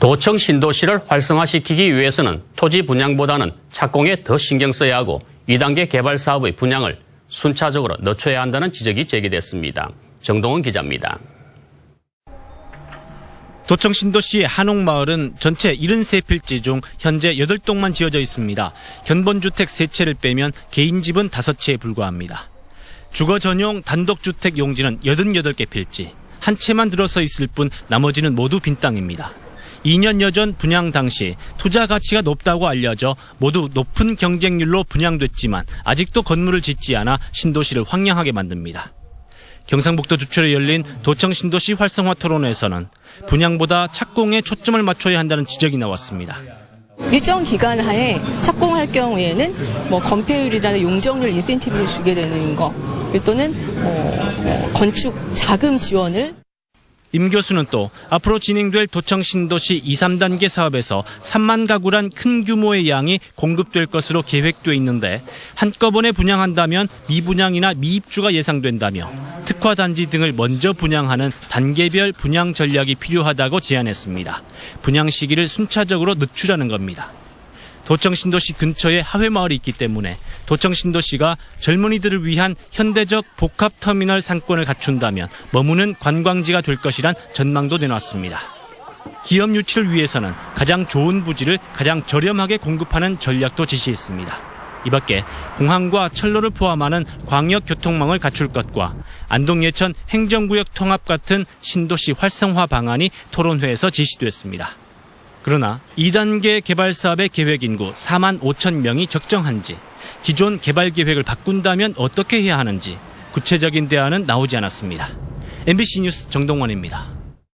도청 신도시를 활성화시키기 위해서는 토지 분양보다는 착공에 더 신경 써야 하고 2단계 개발 사업의 분양을 순차적으로 늦춰야 한다는 지적이 제기됐습니다. 정동원 기자입니다. 도청 신도시 한옥마을은 전체 73필지 중 현재 8동만 지어져 있습니다. 견본주택 3채를 빼면 개인집은 5채에 불과합니다. 주거 전용 단독주택 용지는 88개 필지, 한 채만 들어서 있을 뿐 나머지는 모두 빈 땅입니다. 2년 여 전 분양 당시 투자 가치가 높다고 알려져 모두 높은 경쟁률로 분양됐지만 아직도 건물을 짓지 않아 신도시를 황량하게 만듭니다. 경상북도 주철에 열린 도청 신도시 활성화 토론회에서는 분양보다 착공에 초점을 맞춰야 한다는 지적이 나왔습니다. 일정 기간 하에 착공할 경우에는 뭐 건폐율이나 용적률 인센티브를 주게 되는 거 또는 어, 어, 건축 자금 지원을 임 교수는 또 앞으로 진행될 도청 신도시 2, 3단계 사업에서 3만 가구란 큰 규모의 양이 공급될 것으로 계획돼 있는데 한꺼번에 분양한다면 미분양이나 미입주가 예상된다며 특화 단지 등을 먼저 분양하는 단계별 분양 전략이 필요하다고 제안했습니다. 분양 시기를 순차적으로 늦추라는 겁니다. 도청 신도시 근처에 하회마을이 있기 때문에 도청 신도시가 젊은이들을 위한 현대적 복합 터미널 상권을 갖춘다면 머무는 관광지가 될 것이란 전망도 내놨습니다. 기업 유치를 위해서는 가장 좋은 부지를 가장 저렴하게 공급하는 전략도 제시했습니다. 이 밖에 공항과 철로를 포함하는 광역 교통망을 갖출 것과 안동 예천 행정구역 통합 같은 신도시 활성화 방안이 토론회에서 제시됐습니다. 그러나 2단계 개발 사업의 계획 인구 4만 5천 명이 적정한지 기존 개발 계획을 바꾼다면 어떻게 해야 하는지 구체적인 대안은 나오지 않았습니다. MBC 뉴스 정동원입니다.